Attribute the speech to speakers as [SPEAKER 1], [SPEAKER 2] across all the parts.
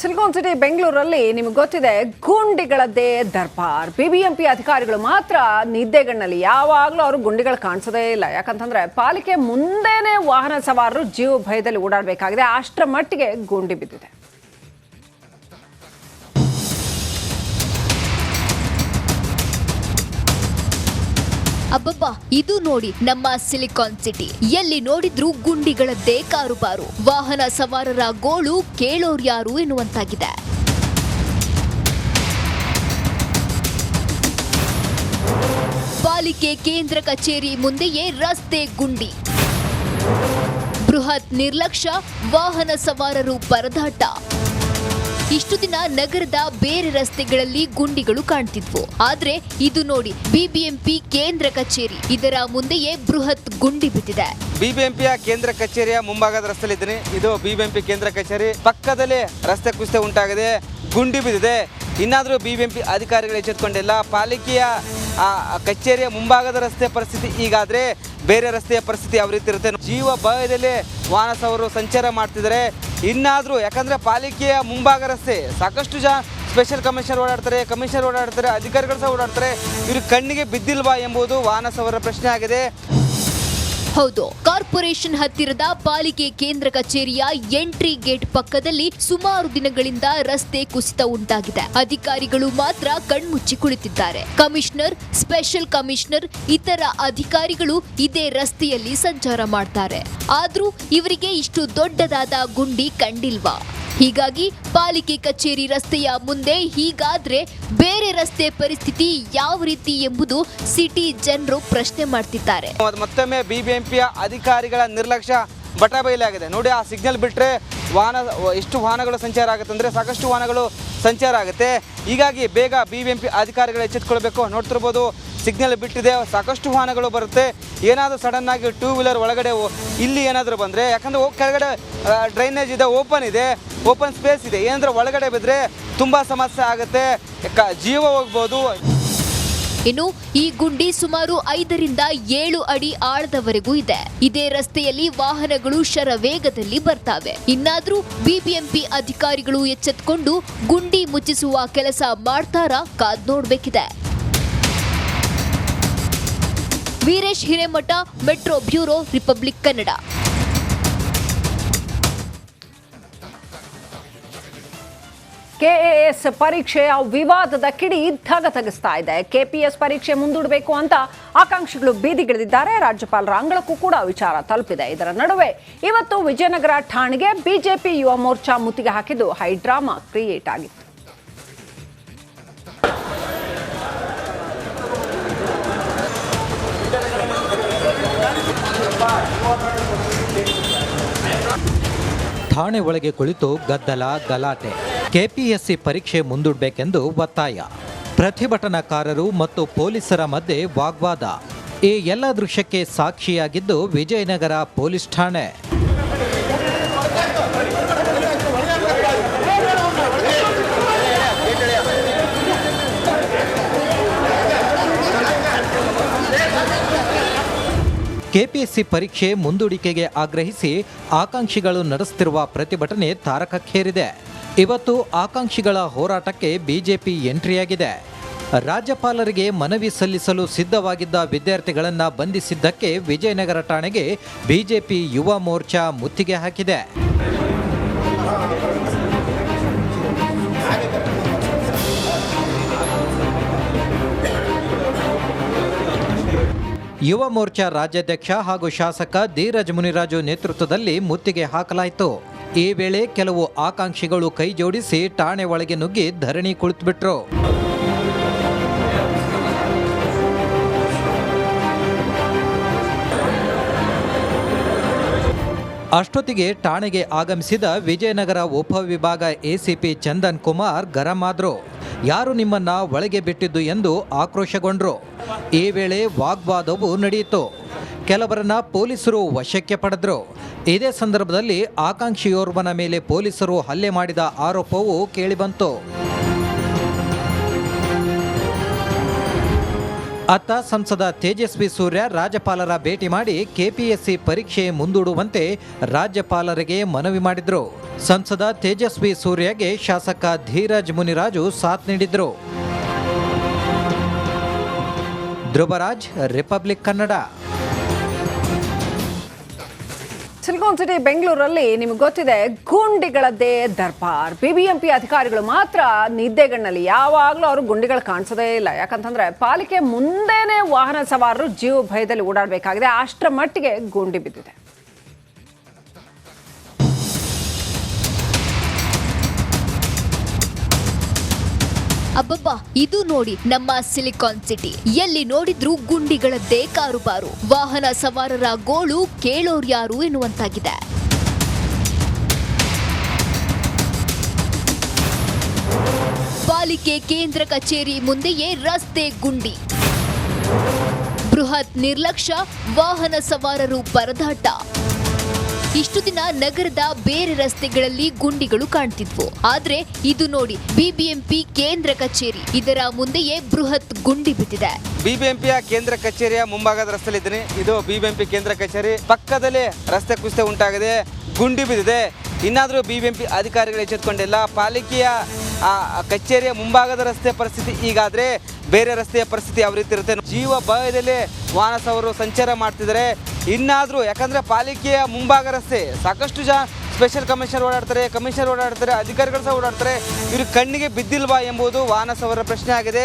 [SPEAKER 1] Silicon ಬೆಂಗಳೂರಲ್ಲಿ, ನಿಮಗೆ ಗೊತ್ತಿದೆ ಗುಂಡಿಗಳದ್ದೇ ದರ್ಬಾರ್. ಬಿಬಿಎಂಪಿ ಅಧಿಕಾರಿಗಳು ಮಾತ್ರ ನಿದ್ದೆಗಣ್ಣಲ್ಲಿ. ಯಾವಾಗಲೂ ಅವರು ಗುಂಡಿಗಳು ಕಾಣಿಸೋದೇ ಇಲ್ಲ. ಯಾಕಂತಂದ್ರೆ ಪಾಲಿಕೆ ಮುಂದೆನೇ ವಾಹನ ಸವಾರರು ಜೀವ ಭಯದಲ್ಲಿ ಓಡಾಡಬೇಕಾಗಿದೆ. ಅಷ್ಟರ ಮಟ್ಟಿಗೆ ಗುಂಡಿ ಬಿದ್ದಿದೆ.
[SPEAKER 2] ಅಬ್ಬಬ್ಬಾ, ಇದು ನೋಡಿ ನಮ್ಮ ಸಿಲಿಕಾನ್ ಸಿಟಿ. ಎಲ್ಲಿ ನೋಡಿದ್ರು ಗುಂಡಿಗಳದ್ದೇ ಕಾರುಬಾರು. ವಾಹನ ಸವಾರರ ಗೋಳು ಕೇಳೋರ್ಯಾರು ಎನ್ನುವಂತಾಗಿದೆ. ಪಾಲಿಕೆ ಕೇಂದ್ರ ಕಚೇರಿ ಮುಂದೆಯೇ ರಸ್ತೆ ಗುಂಡಿ. ಬೃಹತ್ ನಿರ್ಲಕ್ಷ್ಯ, ವಾಹನ ಸವಾರರು ಪರದಾಟ. ಇಷ್ಟು ದಿನ ನಗರದ ಬೇರೆ ರಸ್ತೆಗಳಲ್ಲಿ ಗುಂಡಿಗಳು ಕಾಣ್ತಿದ್ವು. ಆದ್ರೆ ಇದು ನೋಡಿ ಬಿಬಿಎಂಪಿ ಕೇಂದ್ರ ಕಚೇರಿ. ಇದರ ಮುಂದೆಯೇ ಬೃಹತ್ ಗುಂಡಿ ಬಿದ್ದಿದೆ.
[SPEAKER 3] ಬಿಬಿಎಂಪಿಯ ಕೇಂದ್ರ ಕಚೇರಿಯ ಮುಂಭಾಗದ ರಸ್ತೆಯಲ್ಲಿ ಇದ್ದೀನಿ ಇದು ಬಿಬಿಎಂಪಿ ಕೇಂದ್ರ ಕಚೇರಿ. ಪಕ್ಕದಲ್ಲಿ ರಸ್ತೆ ಕುಸಿತ ಉಂಟಾಗಿದೆ. ಗುಂಡಿ ಬಿದ್ದಿದೆ. ಇನ್ನಾದರೂ ಬಿಬಿಎಂಪಿ ಅಧಿಕಾರಿಗಳು ಎಚ್ಚೆತ್ತುಕೊಂಡಿಲ್ಲ ಪಾಲಿಕೆಯ ಕಚೇರಿಯ ಮುಂಭಾಗದ ರಸ್ತೆಯ ಪರಿಸ್ಥಿತಿ ಈಗಾದರೆ ಬೇರೆ ರಸ್ತೆಯ ಪರಿಸ್ಥಿತಿ ಯಾವ ರೀತಿ ಇರುತ್ತೆ ಜೀವ ಭಯದಲ್ಲಿ ವಾಹನ ಸವರು ಸಂಚಾರ ಮಾಡ್ತಿದ್ದಾರೆ. ಇನ್ನಾದರೂ, ಯಾಕಂದರೆ ಪಾಲಿಕೆಯ ಮುಂಭಾಗ ರಸ್ತೆ ಸಾಕಷ್ಟು ಜನ ಸ್ಪೆಷಲ್ ಕಮಿಷನರ್ ಓಡಾಡ್ತಾರೆ ಕಮಿಷನರ್ ಓಡಾಡ್ತಾರೆ, ಅಧಿಕಾರಿಗಳು ಸಹ ಓಡಾಡ್ತಾರೆ. ಇವರು ಕಣ್ಣಿಗೆ ಬಿದ್ದಿಲ್ವಾ ಎಂಬುದು ವಾಹನ ಸವರ ಪ್ರಶ್ನೆ ಆಗಿದೆ.
[SPEAKER 2] ಹೌದು, ಕಾರ್ಪೊರೇಷನ್ ಹತ್ತಿರದ ಪಾಲಿಕೆ ಕೇಂದ್ರ ಕಚೇರಿಯ ಎಂಟ್ರಿ ಗೇಟ್ ಪಕ್ಕದಲ್ಲಿ ಸುಮಾರು ದಿನಗಳಿಂದ ರಸ್ತೆ ಕುಸಿತ ಉಂಟಾಗಿದೆ. ಅಧಿಕಾರಿಗಳು ಮಾತ್ರ ಕಣ್ಮುಚ್ಚಿ ಕುಳಿತಿದ್ದಾರೆ. ಕಮಿಷನರ್, ಸ್ಪೆಷಲ್ ಕಮಿಷನರ್, ಇತರ ಅಧಿಕಾರಿಗಳು ಇದೇ ರಸ್ತೆಯಲ್ಲಿ ಸಂಚಾರ ಮಾಡ್ತಾರೆ. ಆದ್ರೂ ಇವರಿಗೆ ಇಷ್ಟು ದೊಡ್ಡದಾದ ಗುಂಡಿ ಕಂಡಿಲ್ವಾ? ಹೀಗಾಗಿ ಪಾಲಿಕೆ ಕಚೇರಿ ರಸ್ತೆಯ ಮುಂದೆ ಹೀಗಾದ್ರೆ ಬೇರೆ ರಸ್ತೆ ಪರಿಸ್ಥಿತಿ ಯಾವ ರೀತಿ ಎಂಬುದು ಸಿಟಿ ಜನರು ಪ್ರಶ್ನೆ ಮಾಡ್ತಿದ್ದಾರೆ.
[SPEAKER 3] ಮತ್- ಮತ್ತೊಮ್ಮೆ ಬಿಬಿಎಂಪಿಯ ಅಧಿಕಾರಿಗಳ ನಿರ್ಲಕ್ಷ್ಯ ಬಟ ಬಯಲಾಗಿದೆ. ನೋಡಿ, ಆ ಸಿಗ್ನಲ್ ಬಿಟ್ಟರೆ ವಾಹನ, ಎಷ್ಟು ವಾಹನಗಳು ಸಂಚಾರ ಆಗುತ್ತೆ ಅಂದರೆ ಸಾಕಷ್ಟು ವಾಹನಗಳು ಸಂಚಾರ ಆಗುತ್ತೆ. ಹೀಗಾಗಿ ಬೇಗ ಬಿ ಬಿ ಎಂ ಪಿ ಅಧಿಕಾರಿಗಳು ಎಚ್ಚೆತ್ಕೊಳ್ಬೇಕು. ನೋಡ್ತಿರ್ಬೋದು ಸಿಗ್ನಲ್ ಬಿಟ್ಟಿದೆ, ಸಾಕಷ್ಟು ವಾಹನಗಳು ಬರುತ್ತೆ. ಏನಾದರೂ ಸಡನ್ನಾಗಿ ಟೂ ವೀಲರ್ ಒಳಗಡೆ ಇಲ್ಲಿ ಏನಾದರೂ ಬಂದರೆ, ಯಾಕಂದರೆ ಕೆಳಗಡೆ ಡ್ರೈನೇಜ್ ಇದೆ ಓಪನ್ ಇದೆ ಓಪನ್ ಸ್ಪೇಸ್ ಇದೆ. ಏನಂದ್ರೆ ಒಳಗಡೆ ಬಿದ್ದರೆ ತುಂಬ ಸಮಸ್ಯೆ ಆಗುತ್ತೆ. ಜೀವ ಹೋಗ್ಬೋದು.
[SPEAKER 2] ಇನ್ನು ಈ ಗುಂಡಿ ಸುಮಾರು ಐದರಿಂದ ಏಳು ಅಡಿ ಆಳದವರೆಗೂ ಇದೆ. ಇದೇ ರಸ್ತೆಯಲ್ಲಿ ವಾಹನಗಳು ಶರವೇಗದಲ್ಲಿ ಬರ್ತಾವೆ. ಇನ್ನಾದ್ರೂ ಬಿಬಿಎಂಪಿ ಅಧಿಕಾರಿಗಳು ಎಚ್ಚೆತ್ಕೊಂಡು ಗುಂಡಿ ಮುಚ್ಚಿಸುವ ಕೆಲಸ ಮಾಡ್ತಾರಾ ಕಾದ್ ನೋಡ್ಬೇಕಿದೆ. Veeresh Hiremath metro bureau Republic Kannada.
[SPEAKER 1] KAS ಪರೀಕ್ಷೆಯ ವಿವಾದದ ಕಿಡಿ ಇದ್ದಾಗ ತಗಿಸ್ತಾ ಇದೆ. ಕೆಪಿಎಸ್ ಪರೀಕ್ಷೆ ಮುಂದೂಡಬೇಕು ಅಂತ ಆಕಾಂಕ್ಷಿಗಳು ಬೀದಿಗಿಳಿದಿದ್ದಾರೆ. ರಾಜ್ಯಪಾಲರ ಅಂಗಳಕ್ಕೂ ಕೂಡ ವಿಚಾರ ತಲುಪಿದೆ. ಇದರ ನಡುವೆ ಇವತ್ತು ವಿಜಯನಗರ ಠಾಣೆಗೆ ಬಿಜೆಪಿ ಯುವ ಮೋರ್ಚಾ ಮುತ್ತಿಗೆ ಹಾಕಿದ್ದು ಹೈಡ್ರಾಮಾ ಕ್ರಿಯೇಟ್ ಆಗಿತ್ತು.
[SPEAKER 4] ಠಾಣೆ ಒಳಗೆ ಕುಳಿತು ಗದ್ದಲ, ಗಲಾಟೆ. ಕೆಪಿಎಸ್ಸಿ ಪರೀಕ್ಷೆ ಮುಂದೂಡಬೇಕೆಂದು ಒತ್ತಾಯ. ಪ್ರತಿಭಟನಾಕಾರರು ಮತ್ತು ಪೊಲೀಸರ ಮಧ್ಯೆ ವಾಗ್ವಾದ. ಈ ಎಲ್ಲ ದೃಶ್ಯಕ್ಕೆ ಸಾಕ್ಷಿಯಾಗಿದ್ದು ವಿಜಯನಗರ ಪೊಲೀಸ್ ಠಾಣೆ. ಕೆಪಿಎಸ್ಸಿ ಪರೀಕ್ಷೆ ಮುಂದೂಡಿಕೆಗೆ ಆಗ್ರಹಿಸಿ ಆಕಾಂಕ್ಷಿಗಳು ನಡೆಸುತ್ತಿರುವ ಪ್ರತಿಭಟನೆ ತಾರಕಕ್ಕೇರಿದೆ. ಇವತ್ತು ಆಕಾಂಕ್ಷಿಗಳ ಹೋರಾಟಕ್ಕೆ ಬಿಜೆಪಿ ಎಂಟ್ರಿಯಾಗಿದೆ. ರಾಜ್ಯಪಾಲರಿಗೆ ಮನವಿ ಸಲ್ಲಿಸಲು ಸಿದ್ಧವಾಗಿದ್ದ ವಿದ್ಯಾರ್ಥಿಗಳನ್ನು ಬಂಧಿಸಿದ್ದಕ್ಕೆ ವಿಜಯನಗರ ಠಾಣೆಗೆ ಬಿಜೆಪಿ ಯುವ ಮೋರ್ಚಾ ಮುತ್ತಿಗೆ ಹಾಕಿದೆ. ಯುವ ಮೋರ್ಚಾ ರಾಜ್ಯಾಧ್ಯಕ್ಷ ಹಾಗೂ ಶಾಸಕ ಧೀರಜ್ ಮುನಿರಾಜು ನೇತೃತ್ವದಲ್ಲಿ ಮುತ್ತಿಗೆ ಹಾಕಲಾಯಿತು. ಈ ವೇಳೆ ಕೆಲವು ಆಕಾಂಕ್ಷಿಗಳು ಕೈ ಜೋಡಿಸಿ ಠಾಣೆ ಒಳಗೆ ನುಗ್ಗಿ ಧರಣಿ ಕುಳಿತುಬಿಟ್ರು. ಅಷ್ಟೊತ್ತಿಗೆ ಠಾಣೆಗೆ ಆಗಮಿಸಿದ ವಿಜಯನಗರ ಉಪವಿಭಾಗ ಎಸಿಪಿ ಚಂದನ್ ಕುಮಾರ್ ಗರಂ ಆದ್ರು. ಯಾರು ನಿಮ್ಮನ್ನ ಒಳಗೆ ಬಿಟ್ಟಿದ್ದು ಎಂದು ಆಕ್ರೋಶಗೊಂಡ್ರು. ಈ ವೇಳೆ ವಾಗ್ವಾದವು ನಡೆಯಿತು. ಕೆಲವರನ್ನ ಪೊಲೀಸರು ವಶಕ್ಕೆ ಪಡೆದ್ರು. ಇದೇ ಸಂದರ್ಭದಲ್ಲಿ ಆಕಾಂಕ್ಷಿಯೋರ್ವನ ಮೇಲೆ ಪೊಲೀಸರು ಹಲ್ಲೆ ಮಾಡಿದ ಆರೋಪವು ಕೇಳಿಬಂತು. ಅತ್ತ ಸಂಸದ ತೇಜಸ್ವಿ ಸೂರ್ಯ ರಾಜ್ಯಪಾಲರ ಭೇಟಿ ಮಾಡಿ ಕೆಪಿಎಸ್ಸಿ ಪರೀಕ್ಷೆ ಮುಂದೂಡುವಂತೆ ರಾಜ್ಯಪಾಲರಿಗೆ ಮನವಿ ಮಾಡಿದ್ರು. ಸಂಸದ ತೇಜಸ್ವಿ ಸೂರ್ಯಗೆ ಶಾಸಕ ಧೀರಜ್ ಮುನಿರಾಜು ಸಾಥ್ ನೀಡಿದರು. Dhruvaraj, Republic Kannada.
[SPEAKER 1] Silicon city ಬೆಂಗಳೂರಲ್ಲಿ ನಿಮ್ಗೆ ಗೊತ್ತಿದೆ, ಗುಂಡಿಗಳದ್ದೇ ದರ್ಬಾರ್. ಬಿಬಿಎಂಪಿ ಅಧಿಕಾರಿಗಳು ಮಾತ್ರ ನಿದ್ದೆಗಣ್ಣಲ್ಲಿ. ಯಾವಾಗಲೂ ಅವರು ಗುಂಡಿಗಳು ಕಾಣಿಸೋದೇ ಇಲ್ಲ. ಯಾಕಂತಂದ್ರೆ ಪಾಲಿಕೆ ಮುಂದೆನೇ ವಾಹನ ಸವಾರರು ಜೀವ ಭಯದಲ್ಲಿ ಓಡಾಡಬೇಕಾಗಿದೆ. ಅಷ್ಟರ ಮಟ್ಟಿಗೆ ಗುಂಡಿ ಬಿದ್ದಿದೆ.
[SPEAKER 2] ಅಬ್ಬಬ್ಬಾ, ಇದು ನೋಡಿ ನಮ್ಮ ಸಿಲಿಕಾನ್ ಸಿಟಿ. ಎಲ್ಲಿ ನೋಡಿದ್ರು ಗುಂಡಿಗಳದ್ದೇ ಕಾರುಬಾರು ವಾಹನ ಸವಾರರ ಗೋಳು ಕೇಳೋರ್ಯಾರು ಎನ್ನುವಂತಾಗಿದೆ. ಪಾಲಿಕೆ ಕೇಂದ್ರ ಕಚೇರಿ ಮುಂದೆಯೇ ರಸ್ತೆ ಗುಂಡಿ. ಬೃಹತ್ ನಿರ್ಲಕ್ಷ್ಯ, ವಾಹನ ಸವಾರರು ಪರದಾಟ. ಇಷ್ಟು ದಿನ ನಗರದ ಬೇರೆ ರಸ್ತೆಗಳಲ್ಲಿ ಗುಂಡಿಗಳು ಕಾಣ್ತಿದ್ವು. ಆದ್ರೆ ಇದು ನೋಡಿ ಬಿಬಿಎಂಪಿ ಕೇಂದ್ರ ಕಚೇರಿ. ಇದರ ಮುಂದೆಯೇ ಬೃಹತ್ ಗುಂಡಿ ಬಿದ್ದಿದೆ.
[SPEAKER 3] ಬಿಬಿಎಂಪಿಯ ಕೇಂದ್ರ ಕಚೇರಿಯ ಮುಂಭಾಗದ ರಸ್ತೆಯಲ್ಲಿ ಇದ್ದೀನಿ ಇದು ಬಿಬಿಎಂಪಿ ಕೇಂದ್ರ ಕಚೇರಿ. ಪಕ್ಕದಲ್ಲಿ ರಸ್ತೆ ಕುಸಿತ ಉಂಟಾಗಿದೆ. ಗುಂಡಿ ಬಿದ್ದಿದೆ. ಇನ್ನಾದರೂ ಬಿಬಿಎಂಪಿ ಅಧಿಕಾರಿಗಳು ಎಚ್ಚೆತ್ತುಕೊಂಡಿಲ್ಲ ಪಾಲಿಕೆಯ ಆ ಕಚೇರಿಯ ಮುಂಭಾಗದ ರಸ್ತೆ ಪರಿಸ್ಥಿತಿ ಈಗಾದರೆ ಬೇರೆ ರಸ್ತೆಯ ಪರಿಸ್ಥಿತಿ ಯಾವ ರೀತಿ ಇರುತ್ತೆ? ಜೀವ ಭಯದಲ್ಲಿ ವಾಹನ ಸವಾರರು ಸಂಚಾರ ಮಾಡ್ತಿದ್ದಾರೆ. ಇನ್ನಾದರೂ, ಯಾಕಂದ್ರೆ ಪಾಲಿಕೆಯ ಮುಂಭಾಗ ರಸ್ತೆ ಸಾಕಷ್ಟು ಜನ ಸ್ಪೆಷಲ್ ಕಮಿಷನರ್ ಓಡಾಡ್ತಾರೆ ಕಮಿಷನರ್ ಓಡಾಡ್ತಾರೆ, ಅಧಿಕಾರಿಗಳು ಸಹ ಓಡಾಡ್ತಾರೆ. ಇವ್ರ ಕಣ್ಣಿಗೆ ಬಿದ್ದಿಲ್ವಾ ಎಂಬುದು ವಾಹನ ಸವರ ಪ್ರಶ್ನೆ ಆಗಿದೆ.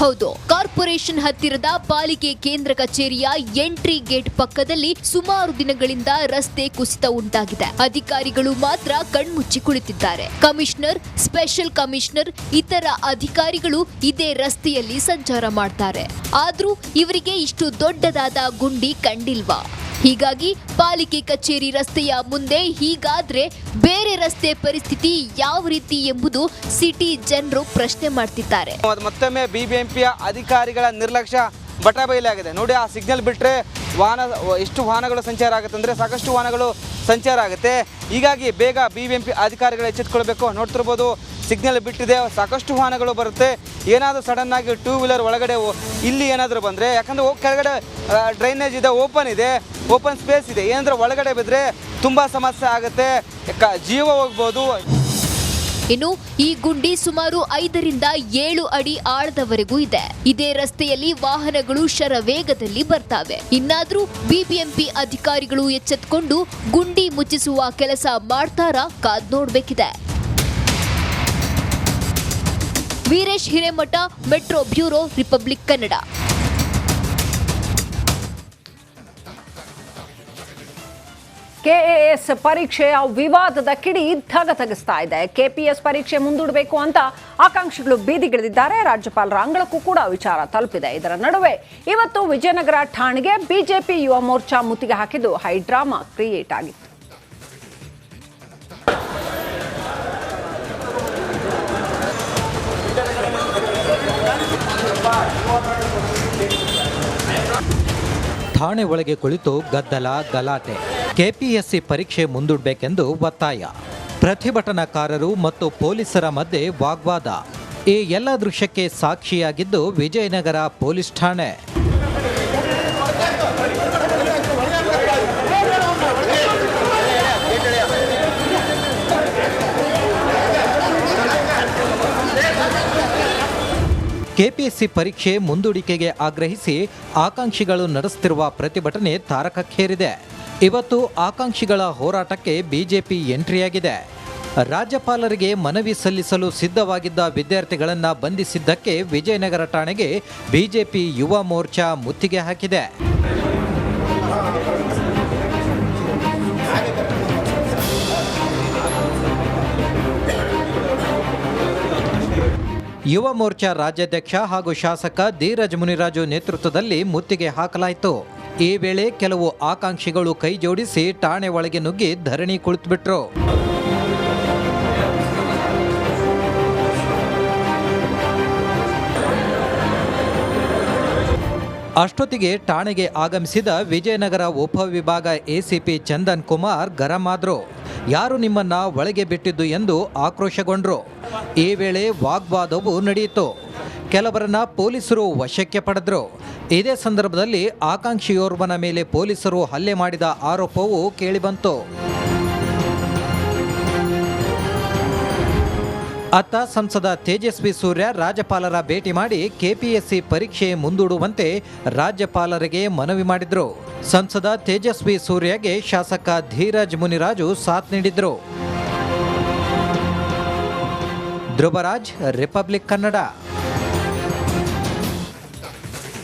[SPEAKER 2] ಹೌದು. ಕಾರ್ಪೊರೇಷನ್ ಹತ್ತಿರದ ಪಾಲಿಕೆ ಕೇಂದ್ರ ಕಚೇರಿಯ ಎಂಟ್ರಿ ಗೇಟ್ ಪಕ್ಕದಲ್ಲಿ ಸುಮಾರು ದಿನಗಳಿಂದ ರಸ್ತೆ ಕುಸಿತ ಉಂಟಾಗಿದೆ. ಅಧಿಕಾರಿಗಳು ಮಾತ್ರ ಕಣ್ಮುಚ್ಚಿ ಕುಳಿತಿದ್ದಾರೆ. ಕಮಿಷನರ್, ಸ್ಪೆಷಲ್ ಕಮಿಷನರ್, ಇತರ ಅಧಿಕಾರಿಗಳು ಇದೇ ರಸ್ತೆಯಲ್ಲಿ ಸಂಚಾರ ಮಾಡ್ತಾರೆ. ಆದ್ರೂ ಇವರಿಗೆ ಇಷ್ಟು ದೊಡ್ಡದಾದ ಗುಂಡಿ ಕಂಡಿಲ್ವಾ? ಹೀಗಾಗಿ ಪಾಲಿಕೆ ಕಚೇರಿ ರಸ್ತೆಯ ಮುಂದೆ ಹೀಗಾದ್ರೆ ಬೇರೆ ರಸ್ತೆ ಪರಿಸ್ಥಿತಿ ಯಾವ ರೀತಿ ಎಂಬುದು ಸಿಟಿ ಜನರು ಪ್ರಶ್ನೆ ಮಾಡ್ತಿದ್ದಾರೆ.
[SPEAKER 3] ಮತ್- ಮತ್ತೊಮ್ಮೆ ಬಿಬಿಎಂಪಿಯ ಅಧಿಕಾರಿಗಳ ನಿರ್ಲಕ್ಷ್ಯ ಬಟ ಬಯಲಾಗಿದೆ ನೋಡಿ, ಆ ಸಿಗ್ನಲ್ ಬಿಟ್ಟರೆ ವಾಹನ, ಎಷ್ಟು ವಾಹನಗಳು ಸಂಚಾರ ಆಗುತ್ತೆ ಅಂದರೆ ಸಾಕಷ್ಟು ವಾಹನಗಳು ಸಂಚಾರ ಆಗುತ್ತೆ. ಹೀಗಾಗಿ ಬೇಗ ಬಿ ಬಿ ಎಂ ಪಿ ಅಧಿಕಾರಿಗಳು ಎಚ್ಚೆತ್ಕೊಳ್ಬೇಕು. ನೋಡ್ತಿರ್ಬೋದು ಸಿಗ್ನಲ್ ಬಿಟ್ಟಿದೆ, ಸಾಕಷ್ಟು ವಾಹನಗಳು ಬರುತ್ತೆ. ಏನಾದರೂ ಆಗಿ ಟೂ ವೀಲರ್ ಒಳಗಡೆ ಇಲ್ಲಿ ಏನಾದರೂ ಬಂದರೆ, ಯಾಕಂದರೆ ಕೆಳಗಡೆ ಡ್ರೈನೇಜ್ ಇದೆ ಓಪನ್ ಇದೆ ಓಪನ್ ಸ್ಪೇಸ್ ಇದೆ. ಏನಾದರೂ ಒಳಗಡೆ ಬಿದ್ದರೆ ತುಂಬ ಸಮಸ್ಯೆ ಆಗುತ್ತೆ. ಜೀವ ಹೋಗ್ಬೋದು.
[SPEAKER 2] ಇನ್ನು ಈ ಗುಂಡಿ ಸುಮಾರು ಐದರಿಂದ ಏಳು ಅಡಿ ಆಳದವರೆಗೂ ಇದೆ. ಇದೇ ರಸ್ತೆಯಲ್ಲಿ ವಾಹನಗಳು ಶರವೇಗದಲ್ಲಿ ಬರ್ತಾವೆ. ಇನ್ನಾದ್ರೂ ಬಿಬಿಎಂಪಿ ಅಧಿಕಾರಿಗಳು ಎಚ್ಚೆತ್ಕೊಂಡು ಗುಂಡಿ ಮುಚ್ಚಿಸುವ ಕೆಲಸ ಮಾಡ್ತಾರಾ ಕಾದ್ ನೋಡ್ಬೇಕಿದೆ. Veeresh Hiremath, metro bureau, Republic Kannada.
[SPEAKER 1] KAS ಪರೀಕ್ಷೆಯ ವಿವಾದದ ಕಿಡಿ ಇದ್ದಾಗ ತಗಿಸ್ತಾ ಇದೆ. ಕೆಪಿಎಸ್ ಪರೀಕ್ಷೆ ಮುಂದೂಡಬೇಕು ಅಂತ ಆಕಾಂಕ್ಷಿಗಳು ಬೀದಿಗಿಳಿದಿದ್ದಾರೆ ರಾಜ್ಯಪಾಲರ ಅಂಗಳಕ್ಕೂ ಕೂಡ ವಿಚಾರ ತಲುಪಿದೆ. ಇದರ ನಡುವೆ ಇವತ್ತು ವಿಜಯನಗರ ಠಾಣೆಗೆ ಬಿಜೆಪಿ ಯುವ ಮೋರ್ಚಾ ಮುತ್ತಿಗೆ ಹಾಕಿದ್ದು ಹೈಡ್ರಾಮಾ ಕ್ರಿಯೇಟ್ ಆಗಿತ್ತು.
[SPEAKER 4] ಠಾಣೆ ಒಳಗೆ ಕುಳಿತು ಗದ್ದಲ, ಗಲಾಟೆ. ಕೆಪಿಎಸ್ಸಿ ಪರೀಕ್ಷೆ ಮುಂದೂಡಬೇಕೆಂದು ಒತ್ತಾಯ. ಪ್ರತಿಭಟನಾಕಾರರು ಮತ್ತು ಪೊಲೀಸರ ಮಧ್ಯೆ ವಾಗ್ವಾದ. ಈ ಎಲ್ಲ ದೃಶ್ಯಕ್ಕೆ ಸಾಕ್ಷಿಯಾಗಿದ್ದು ವಿಜಯನಗರ ಪೊಲೀಸ್ ಠಾಣೆ. ಕೆಪಿಎಸ್ಸಿ ಪರೀಕ್ಷೆ ಮುಂದೂಡಿಕೆಗೆ ಆಗ್ರಹಿಸಿ ಆಕಾಂಕ್ಷಿಗಳು ನಡೆಸುತ್ತಿರುವ ಪ್ರತಿಭಟನೆ ತಾರಕಕ್ಕೇರಿದೆ. ಇವತ್ತು ಆಕಾಂಕ್ಷಿಗಳ ಹೋರಾಟಕ್ಕೆ ಬಿಜೆಪಿ ಎಂಟ್ರಿಯಾಗಿದೆ. ರಾಜ್ಯಪಾಲರಿಗೆ ಮನವಿ ಸಲ್ಲಿಸಲು ಸಿದ್ಧವಾಗಿದ್ದ ವಿದ್ಯಾರ್ಥಿಗಳನ್ನು ಬಂಧಿಸಿದ್ದಕ್ಕೆ ವಿಜಯನಗರ ಠಾಣೆಗೆ ಬಿಜೆಪಿ ಯುವ ಮೋರ್ಚಾ ಮುತ್ತಿಗೆ ಹಾಕಿದೆ. ಯುವ ಮೋರ್ಚಾ ರಾಜ್ಯಾಧ್ಯಕ್ಷ ಹಾಗೂ ಶಾಸಕ ಧೀರಜ್ ಮುನಿರಾಜು ನೇತೃತ್ವದಲ್ಲಿ ಮುತ್ತಿಗೆ ಹಾಕಲಾಯಿತು. ಈ ವೇಳೆ ಕೆಲವು ಆಕಾಂಕ್ಷಿಗಳು ಕೈ ಜೋಡಿಸಿ ಠಾಣೆ ಒಳಗೆ ನುಗ್ಗಿ ಧರಣಿ ಕುಳಿತುಬಿಟ್ರು. ಅಷ್ಟೊತ್ತಿಗೆ ಠಾಣೆಗೆ ಆಗಮಿಸಿದ ವಿಜಯನಗರ ಉಪವಿಭಾಗ ಎಸಿಪಿ ಚಂದನ್ ಕುಮಾರ್ ಗರಂ ಆದ್ರು. ಯಾರು ನಿಮ್ಮನ್ನ ಒಳಗೆ ಬಿಟ್ಟಿದ್ದು ಎಂದು ಆಕ್ರೋಶಗೊಂಡ್ರು. ಈ ವೇಳೆ ವಾಗ್ವಾದವು ನಡೆಯಿತು. ಕೆಲವರನ್ನ ಪೊಲೀಸರು ವಶಕ್ಕೆ ಪಡೆದ್ರು. ಇದೇ ಸಂದರ್ಭದಲ್ಲಿ ಆಕಾಂಕ್ಷಿಯೋರ್ವನ ಮೇಲೆ ಪೊಲೀಸರು ಹಲ್ಲೆ ಮಾಡಿದ ಆರೋಪವೂ ಕೇಳಿಬಂತು. ಅತ್ತ ಸಂಸದ ತೇಜಸ್ವಿ ಸೂರ್ಯ ರಾಜ್ಯಪಾಲರ ಭೇಟಿ ಮಾಡಿ ಕೆಪಿಎಸ್ಸಿ ಪರೀಕ್ಷೆ ಮುಂದೂಡುವಂತೆ ರಾಜ್ಯಪಾಲರಿಗೆ ಮನವಿ ಮಾಡಿದ್ರು. ಸಂಸದ ತೇಜಸ್ವಿ ಸೂರ್ಯಗೆ ಶಾಸಕ ಧೀರಜ್ ಮುನಿರಾಜು ಸಾಥ್ ನೀಡಿದ್ರು. ಧ್ರುವರಾಜ್, ರಿಪಬ್ಲಿಕ್ ಕನ್ನಡ.